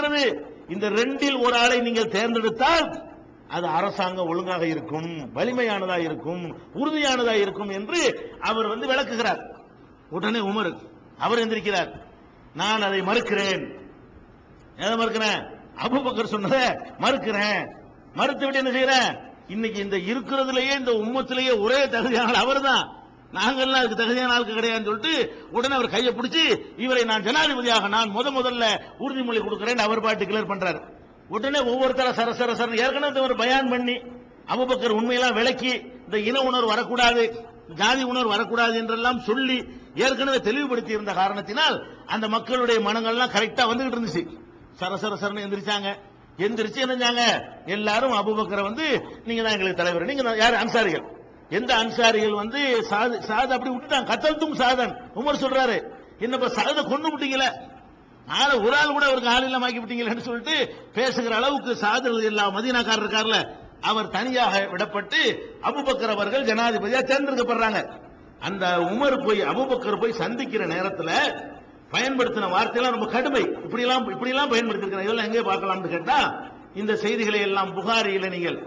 இருக்கிறது. இந்த ரெண்டில் ஒரு ஆளை நீங்கள் தேர்ந்தெடுத்தால் அது அரசாங்கம் ஒழுங்காக இருக்கும் வலிமையானதா இருக்கும் உறுதியானதா இருக்கும் என்று அவர் வந்து விளக்குகிறார். உடனே உமர் அவர் எந்திருக்கிறார். நான் அதை மறுக்கிறேன். எதை மறுக்கிறேன்? அபுபக்கர் சொன்னதை மறுக்கிறேன். மறுத்து விட்டு என்ன செய்யறேன் இன்னைக்கு இந்த இருக்கிறதுலயே இந்த உம்மத்திலேயே ஒரே தகுதியான அவர் தான் நாங்கள்லாம் அதுக்கு தகுதியான ஆளுக்கு கிடையாதுன்னு சொல்லிட்டு உடனே அவர் கையை பிடிச்சி இவரை நான் ஜனாதிபதியாக நான் முத முதல்ல உறுதிமொழி கொடுக்கிறேன் அவர் பாட்டு கிளியர் பண்றாரு. உடனே ஒவ்வொருத்தர சர சர ஏற்கனவே ஒரு பயான் பண்ணி அபுபக்கர் உண்மையெல்லாம் விளக்கி இந்த இன உணர்வு வரக்கூடாது ஜாதி உணர்வு வரக்கூடாது என்றெல்லாம் சொல்லி ஏற்கனவே தெளிவுபடுத்தி இருந்த காரணத்தினால் அந்த மக்களுடைய மனங்கள்லாம் கரெக்டா வந்துகிட்டு இருந்துச்சு. சரசர சர சரன்னு எந்திரிச்சாங்க. எந்திரிச்சு என்னஞ்சாங்க எல்லாரும் அபுபக்கரை வந்து நீங்க தான் எங்களுக்கு தலைவர். நீங்க யார்? அன்சாரிகள். எந்த அன்சாரிகள் வந்து சாது சாது அப்படி விட்டுட்டான் கத்தல்தும் சாதன். உமர் சொல்றாரு என்னப்பா சாதை கொண்டு விட்டீங்களே? ஆள ஒரு ஆள் கூட அவருக்கு ஆள் இல்லாம ஆக்கி விட்டீங்களேன்னு சொல்லிட்டு பேசுகிற அளவுக்கு சாதல் இல்லா மதீனாக்காரர் இருக்கார்ல அவர் தனியாக விடப்பட்டு அபுபக்கர் அவர்கள் ஜனாதிபதியா தேர்ந்தெடுக்கப்படுறாங்க. அந்த உமர் போய் அபுபக்கர் போய் சந்திக்கிற நேரத்துல பயன்படுத்தின வார்த்தையெல்லாம் ரொம்ப கடுமை. இப்படி எல்லாம் இப்படி எல்லாம் பயன்படுத்திருக்கிறேன் இதெல்லாம் எங்கே பார்க்கலாம்னு கேட்டா இந்த செய்திகளை எல்லாம் புகாரியில நீங்கள்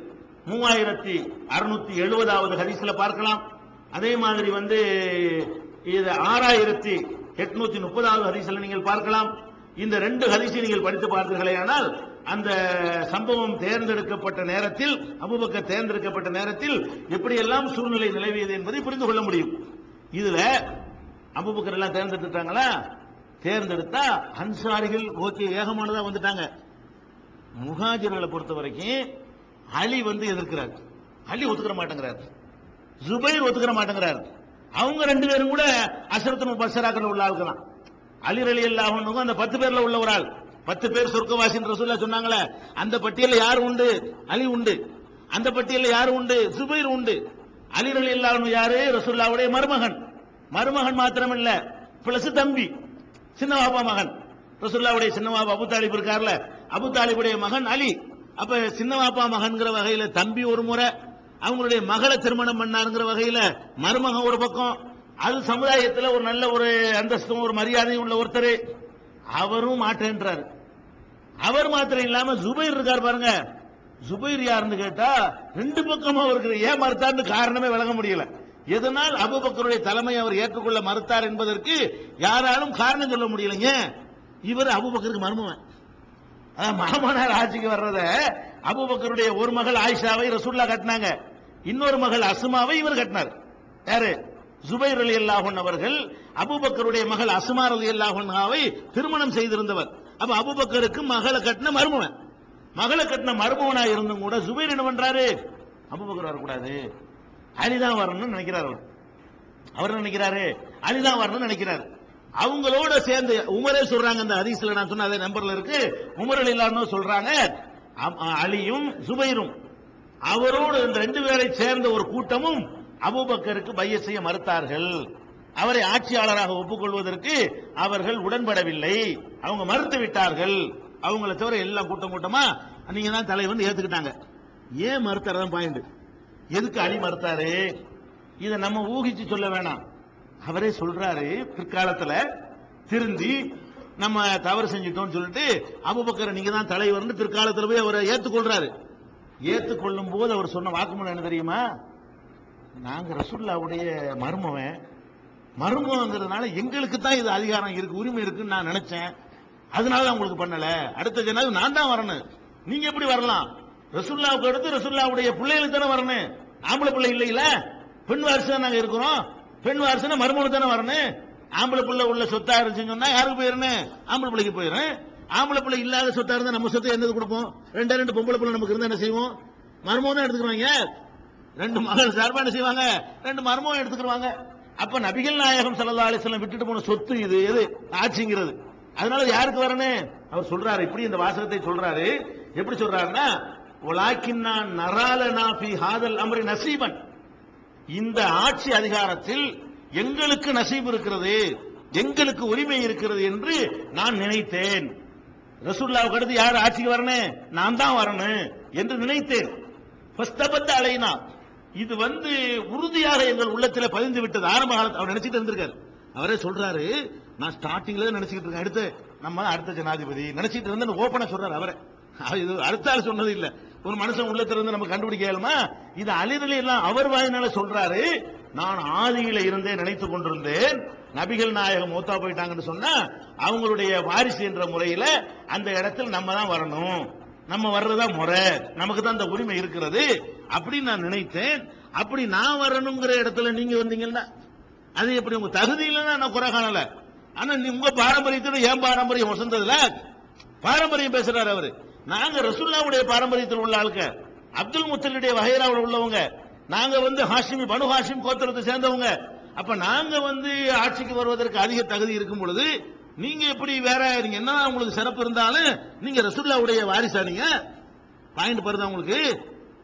மூவாயிரத்தி அறுநூத்தி எழுபதாவது ஹதீஸ்ல பார்க்கலாம். அதே மாதிரி வந்து இது ஆறாயிரத்தி எட்நூத்தி முப்பதாவது ஹதீஸ்ல நீங்கள் பார்க்கலாம். இந்த ரெண்டு ஹதீஸை நீங்கள் படித்து பார்த்தீர்களே ஆனால் அந்த சம்பவம் தேர்ந்தெடுக்கப்பட்ட நேரத்தில் அபுபக்க தேர்ந்தெடுக்கப்பட்ட நேரத்தில் எப்படியெல்லாம் சூழ்நிலை நிலவியது என்பதை புரிந்து கொள்ள முடியும். இதுல அபுபக்கர் எல்லாம் தேர்ந்தெடுத்துட்டாங்களா? தேர்ந்தெடுத்தா அன்சாரிகள் ஓகே ஏகமானதா வந்துட்டாங்க. முகாஜர்களை பொறுத்த வரைக்கும் அலி வந்து எதிர்க்கிறார். அலி ஒத்துக்கிற மாட்டேங்கிறார். ஜுபைர் ஒத்துக்கிற மாட்டேங்கிறார். அவங்க ரெண்டு பேரும் கூட அசரத்தின் பசராக்கள் உள்ள ஆளுக்கு தான். அலி அலி அல்லாஹ் அந்த பத்து பேர்ல உள்ள ஒரு ஆள். பத்து பேர் சொர்க்கவாசின் ரசூல்லா சொன்னாங்களே அந்த பட்டியலில் யார் உண்டு? அலி உண்டு. அந்த பட்டியலில் யார் உண்டு? சுபைர் உண்டு. அலி அலி அல்லாஹ் யாரு? ரசூல்லாவுடைய மருமகன். மருமகன் மாத்திரமல்ல பிளஸ் தம்பி. சின்ன பாபா மகன். ரசூல்லாவுடைய சின்ன பாபா அபு தாலிப் இருக்கார்ல அபு தாலிபுடைய மகன் அலி. அப்ப சின்ன பாப்பா மகன்கிற வகையில தம்பி ஒரு முறை அவங்களுடைய மகளை திருமணம் பண்ணாருங்கிற வகையில மருமகன் ஒரு பக்கம் அது சமுதாயத்தில் ஒரு நல்ல ஒரு அந்தஸ்தும் ஒரு மரியாதையும் உள்ள ஒருத்தர். அவரும் மாட்டேன்றார் அவர் மாத்திரம் இல்லாம ஜுபைர் இருக்கார் பாருங்க. ஜுபைர் யாருன்னு கேட்டா ரெண்டு பக்கமும் அவருக்கு ஏன் மறுத்தார்னு காரணமே விளங்க முடியல. எதனால் அபுபக்கருடைய தலைமை அவர் ஏற்றுக்கொள்ள மறுத்தார் என்பதற்கு யாராலும் காரணம் சொல்ல முடியலைங்க. இவர் அபுபக்கருக்கு மருமவன். அதான் மாமனார் ஆட்சிக்கு வர்றத அபுபக்கருடைய ஒரு மகள் ஆயிஷாவை ரசூல்லா கட்டினாங்க. இன்னொரு மகள் அசுமாவை இவர் கட்டினார். யாரு? ஜுபைர் அலி அல்லாஹன் அவர்கள் அபுபக்கருடைய மகள் அசுமா அலி அல்லாஹாவை திருமணம் செய்திருந்தவர். அப்ப அபுபக்கருக்கு மகளை கட்டின மருமவன் மகளை கட்டின மருமவனா இருந்தும் கூட ஜுபைர் என்ன பண்றாரு? அபுபக்கர் வரக்கூடாது. அலிதான் வரணும்னு நினைக்கிறார் அவர். அவர் நினைக்கிறாரு? அலிதான் வரணும்னு நினைக்கிறாரு. அவங்களோட சேர்ந்து உமரே சொல்றாங்க அந்த ஹதீஸ்ல நான் சொன்ன அதே நம்பர்ல இருக்கு. உமரல் அலி இல்லான்னு சொல்றாங்க. அம்- அலியும் சுபைரும். அவரோடு இந்த ரெண்டு பேரை சேர்ந்த ஒரு கூட்டமும் அபுபக்கருக்கு பைய செய்ய மறுத்தார்கள். அவரை ஆட்சியாளராக ஒப்புக்கொள்வதற்கு அவர்கள் உடன்படவில்லை. அவங்க மறுத்து விட்டார்கள். அவங்கள தவிர எல்லாம் கூட்டம் கூட்டமா? நீங்க தான் தலைவன் ஏத்துக்கிட்டாங்க. ஏன் மறுத்தாரதான் பாயிண்ட் எதுக்கு அடி மறுத்தாரு? இதை நம்ம ஊகிச்சு சொல்ல வேணாம். அவரே சொல்றாரு பிற்காலத்துல திருந்தி நம்ம தவறு செஞ்சிட்டோம்னு சொல்லிட்டு அபுபக்கர் நீங்க தான் தலைவர்னு பிற்காலத்துல போய் அவரை ஏத்துக்கொள்றாரு. ஏத்துக்கொள்ளும் போது அவர் சொன்ன வாக்குமூலம் என்ன தெரியுமா? நாங்க ரசுல்லாவுடைய மருமவன். மருமவங்கிறதுனால எங்களுக்கு தான் இது அதிகாரம் இருக்கு உரிமை இருக்குன்னு நான் நினைச்சேன். அதனால தான் உங்களுக்கு பண்ணல. அடுத்த ஜனாவது நான் தான் வரணும். நீங்க எப்படி வரலாம்? ரசுல்லாவுக்கு அடுத்து ரசுல்லாவுடைய பிள்ளைகளுக்கு தானே வரணும். ஆம்பளை பிள்ளை இல்லையில? பெண் வாரிசு தான் நாங்க இருக்கிறோம். பெண் வாரிசுனா மறுமணம் தானே வரணும்? ஆம்பளை பிள்ளை உள்ள சொத்தா இருந்துச்சுன்னு சொன்னா யாருக்கு போயிடணும் ஆம்பளை பிள்ளைக்கு போயிடும் ஆம்பளை பிள்ளை இல்லாத சொத்தா இருந்தா நம்ம சொத்தை என்னது கொடுப்போம்? ரெண்டே ரெண்டு பொம்பளை பிள்ளை நமக்கு இருந்தா என்ன செய்வோம்? மர்மம் தான் எடுத்துக்கிறாங்க ரெண்டு மகள் சார்பா என்ன செய்வாங்க? ரெண்டு மர்மம் எடுத்துக்கிறாங்க அப்ப நபிகள் நாயகம் சல்லா அலைஹி விட்டுட்டு போன சொத்து இது எது? ஆட்சிங்கிறது. அதனால யாருக்கு வரணும்? அவர் சொல்றாரு. இப்படி இந்த வாசகத்தை சொல்றாரு. எப்படி சொல்றாருன்னா உலாக்கின்னா நராலனா ஃபி ஹாதல் அமரி நசீபன். இந்த ஆட்சி அதிகாரத்தில் எங்களுக்கு நசீப் இருக்கிறது எங்களுக்கு உரிமை இருக்கிறது என்று நான் நினைத்தேன். ரசூல்லாவுக்கு அடுத்து யார் ஆட்சிக்கு வரணும் நான் தான் வரணும் என்று நினைத்தேன். அலைனா. இது வந்து உறுதியாக எங்கள் உள்ளத்தில் பதிந்து விட்டது. ஆரம்ப காலத்து அவர் நினைச்சிட்டு இருந்திருக்காரு. அவரே சொல்றாரு நான் ஸ்டார்டிங்ல நினைச்சிட்டு இருக்கேன். அடுத்து நம்ம அடுத்த ஜனாதிபதி நினைச்சிட்டு இருந்து ஓப்பனா சொல்றாரு அவரை. அவர் இது அடுத்த ஆள் சொன்னது இல்லை. ஒரு மனுஷன் உள்ளத்திலிருந்து நம்ம கண்டுபிடிக்க இயலுமா? இது அலிரலி எல்லாம் அவர் வாயினால சொல்றாரு. நான் ஆதியில இருந்தே நினைத்து கொண்டிருந்தேன். நபிகள் நாயகம் மூத்தா போயிட்டாங்கன்னு சொன்னா அவங்களுடைய வாரிசு என்ற முறையில அந்த இடத்துல நம்ம தான் வரணும். நம்ம வர்றதா முறை. நமக்கு தான் அந்த உரிமை இருக்கிறது. அப்படின்னு நான் நினைத்தேன். அப்படி நான் வரணுங்கிற இடத்துல நீங்க வந்தீங்கன்னா அது எப்படி உங்க தகுதி இல்லைன்னா நான் குறை காணல ஆனா உங்க பாரம்பரியத்தோட ஏன் பாரம்பரியம் வசந்ததுல? பாரம்பரியம் பேசுறாரு அவரு. நாங்க ரசுல்லாவுடைய பாரம்பரியத்தில் உள்ள ஆளுங்க அப்துல் முத்தலுடைய வகைராவில் உள்ளவங்க. நாங்க வந்து ஹாஷிமி பனு ஹாஷிம் கோத்திரத்தை சேர்ந்தவங்க. அப்ப நாங்க வந்து ஆட்சிக்கு வருவதற்கு அதிக தகுதி இருக்கும் பொழுது நீங்க எப்படி வேற நீங்க என்ன உங்களுக்கு சிறப்பு இருந்தாலும் நீங்க ரசுல்லாவுடைய வாரிசா நீங்க? பாயிண்ட் பருதா உங்களுக்கு?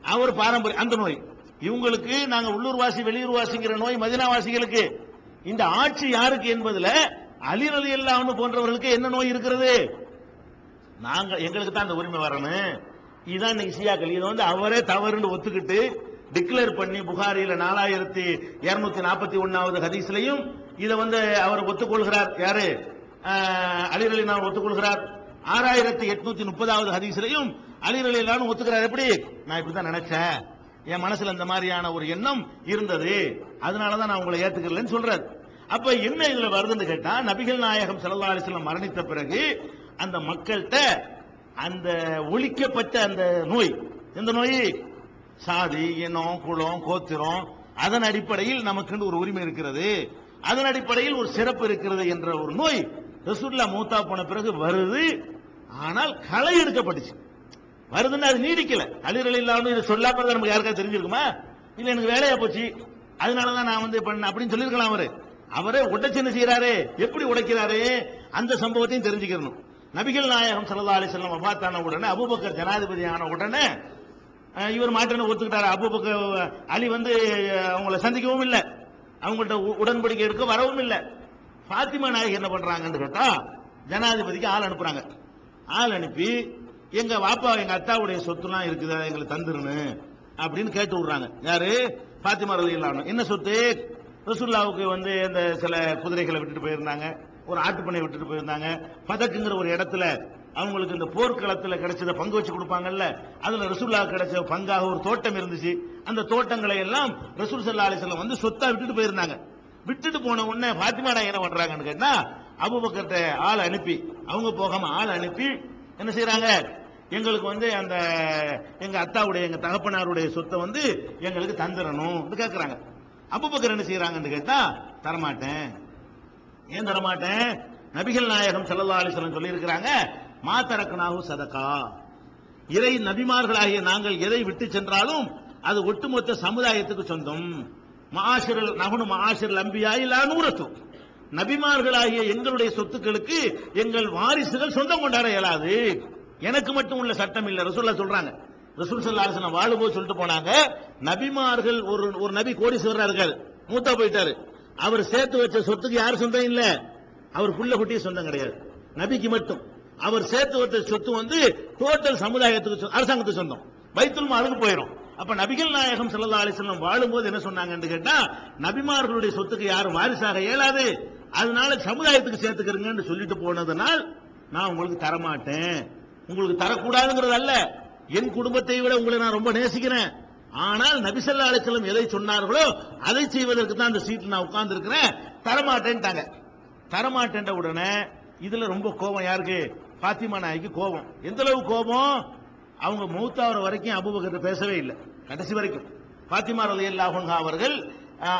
அவர் பாரம்பரியம் அந்த நோய். இவங்களுக்கு நாங்க வெளியூர் வாசிங்கிற நோய் மதினாவாசிகளுக்கு. இந்த ஆட்சி யாருக்கு என்பதுல அலி அலி அல்லாஹ்னு போன்றவர்களுக்கு என்ன நோய் இருக்கிறது? நாங்க எங்களுக்கு தான் அந்த உரிமை வரணும். இதுதான் இன்னைக்கு சியாக்கள். இதை வந்து அவரே தவறுன்னு ஒத்துக்கிட்டு டிக்ளேர் பண்ணி புகாரியில் நாலாயிரத்தி இருநூத்தி நாற்பத்தி ஒன்னாவது ஹதீஸ்லையும் இதை வந்து அவர் ஒத்துக்கொள்கிறார். யாரு? அலிர் நான் ஒத்துக்கொள்கிறார். ஆறாயிரத்தி எட்நூத்தி முப்பதாவது ஹதீஸ்லையும் அலிர் நான் ஒத்துக்கிறார். எப்படி? நான் இப்படிதான் நினைச்சேன். என் மனசுல இந்த மாதிரியான ஒரு எண்ணம் இருந்தது. அதனாலதான் நான் உங்களை ஏத்துக்கலன்னு சொல்றாரு அப்ப என்ன இதுல வருதுன்னு கேட்டா நபிகள் நாயகம் ஸல்லல்லாஹு மரணித்த பிறகு அந்த மக்கள்கிட்ட அந்த ஒழிக்கப்பட்ட அந்த நோய் எந்த நோய்? சாதி இனம் குலம் கோத்திரம் அதன் அடிப்படையில் நமக்கு ஒரு உரிமை இருக்கிறது. அதன் அடிப்படையில் ஒரு சிறப்பு இருக்கிறது என்ற ஒரு நோய் ரசூல்லா மூத்தா போன பிறகு வருது. ஆனால் களை எடுக்கப்பட்டுச்சு. வருதுன்னு அது நீடிக்கல. அலிரல் இல்லாமல் இதை சொல்லாம நமக்கு யாருக்கா தெரிஞ்சிருக்குமா? இல்ல எனக்கு வேலையா போச்சு. அதனாலதான் நான் வந்து பண்ண அப்படின்னு சொல்லியிருக்கலாம் அவரு. அவரே உடைச்சு என்ன செய்யறாரு எப்படி உடைக்கிறாரு? அந்த சம்பவத்தையும் தெரிஞ்சுக்கணும் நபிகள் நாயகம் சல்லா அலி செல்லம் வபாத்தான உடனே அபுபக்கர் ஜனாதிபதி ஆன உடனே இவர் மாற்றனை ஒத்துக்கிட்டாரு. அபுபக்கர் அலி வந்து அவங்கள சந்திக்கவும் இல்லை. அவங்கள்ட்ட உ- உடன்படிக்கை எடுக்க வரவும் இல்லை. பாத்திமா நாயகி என்ன பண்றாங்கன்னு கேட்டா ஜனாதிபதிக்கு ஆள் அனுப்புறாங்க. ஆள் அனுப்பி எங்க வாப்பா எங்க அத்தாவுடைய சொத்துலாம் இருக்குது எங்களுக்கு தந்துருன்னு அப்படின்னு கேட்டு விடுறாங்க. யாரு? பாத்திமா ரலி என்ன சொத்து? ரசுல்லாவுக்கு வந்து இந்த சில குதிரைகளை விட்டுட்டு போயிருந்தாங்க. ஒரு ஆட்டுப்பண்ணை விட்டுட்டு போயிருந்தாங்க. பதக்குங்கிற ஒரு இடத்துல அவங்களுக்கு இந்த போர்க்களத்தில் கிடைச்சத பங்கு வச்சு கொடுப்பாங்கல்ல அதுல ரசூல்லா கிடைச்ச பங்காக ஒரு தோட்டம் இருந்துச்சு. அந்த தோட்டங்களை எல்லாம் ரசூல் சல்லா அலிஸ்லாம் வந்து சொத்தா விட்டுட்டு போயிருந்தாங்க. விட்டுட்டு போன உடனே பாத்திமா என்ன பண்றாங்கன்னு கேட்டா அபுபக்கர்ட்ட ஆள் அனுப்பி அவங்க போகாம ஆள் அனுப்பி என்ன செய்யறாங்க எங்களுக்கு வந்து அந்த எங்க அத்தாவுடைய எங்க தகப்பனாருடைய சொத்தை வந்து எங்களுக்கு தந்துடணும் கேட்கறாங்க அபுபக்கர் என்ன செய்யறாங்கன்னு கேட்டா தரமாட்டேன். ஏன் தரமாட்டேன்? நபிகள் நாயகம் செல்லல்லா அலைஹி சொல்லியிருக்கிறாங்க சொல்லி சதக்கா. இறை நபிமார்களாகிய நாங்கள் எதை விட்டு சென்றாலும் அது ஒட்டுமொத்த சமுதாயத்துக்கு சொந்தம். மகாசிரல் நகனு மாஷிரல் அம்பியா இல்லா நபிமார்களாகிய எங்களுடைய சொத்துக்களுக்கு எங்கள் வாரிசுகள் சொந்தம் கொண்டாட இயலாது. எனக்கு மட்டும் உள்ள சட்டம் இல்லை ரசூல்லா சொல்றாங்க. ரசூல் சல்லா அலிஸ்லாம் வாழும்போது சொல்லிட்டு போனாங்க நபிமார்கள் ஒரு ஒரு நபி கோடீஸ்வரரா இருக்காரு. மூத்தா போயிட்டாரு. அவர் சேர்த்து வச்ச சொத்துக்கு யார் சொந்தம் இல்ல? அவர் புள்ள குட்டிய சொந்தம் கிடையாது. நபிக்கு மட்டும். அவர் சேர்த்து வச்ச சொத்து வந்து டோட்டல் சமுதாயத்துக்கு சொ- அரசாங்கத்துக்கு சொந்தம். பைத்துல் மாலுக்கு போயிடும் அப்ப நபிகள் நாயகம் ஸல்லல்லாஹு அலைஹி வாழும் வாழும்போது என்ன சொன்னாங்கன்னு கேட்டா நபிமார்களுடைய சொத்துக்கு யாரும் வாரிசாக இயலாது. அதனால சமுதாயத்துக்கு சேர்த்துக்கிறீங்கன்னு சொல்லிட்டு போனதுனால் நான் உங்களுக்கு தரமாட்டேன். உங்களுக்கு தரக்கூடாதுங்கிறது அல்ல. என் குடும்பத்தை விட உங்களை நான் ரொம்ப நேசிக்கிறேன். ஆனால் நபிசல்லா அலிஸ்லம் எதை சொன்னார்களோ அதை செய்வதற்கு தான் அந்த சீட்டில் நான் உட்கார்ந்து இருக்கிறேன் தரமாட்டேன்ட்டாங்க. தரமாட்டேன்ற உடனே இதுல ரொம்ப கோபம். யாருக்கு? பாத்திமா நாய்க்கு கோபம். எந்த அளவு கோபம்? அவங்க மூத்தாவர வரைக்கும் அபுபக்கர் பேசவே இல்லை. கடைசி வரைக்கும். பாத்திமா ரலியல்லாஹு அன்ஹா அவர்கள்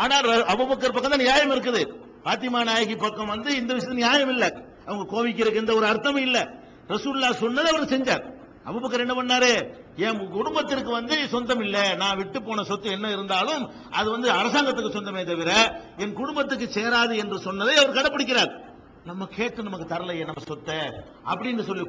ஆனால் அபுபக்கர் பக்கம் தான் நியாயம் இருக்குது. பாத்திமா நாயகி பக்கம் வந்து இந்த விஷயத்துல நியாயம் இல்லை. அவங்க கோவிக்கிறதுக்கு எந்த ஒரு அர்த்தமும் இல்லை. ரசூல்லா சொன்னதை அவர் செஞ்சார். அபுபக்கர் என்ன பண்ணாரு? என் குடும்பத்திற்கு வந்து சொந்தம் இல்லை. நான் விட்டு போன சொத்து என்ன இருந்தாலும் அது வந்து அரசாங்கத்துக்கு சொந்தமே தவிர என் குடும்பத்துக்கு சேராது என்று சொன்னதை அவர் கடைபிடிக்கிறார் நம்ம கேட்டு நமக்கு தரலையே நம்ம சொத்தை அப்படின்னு சொல்லி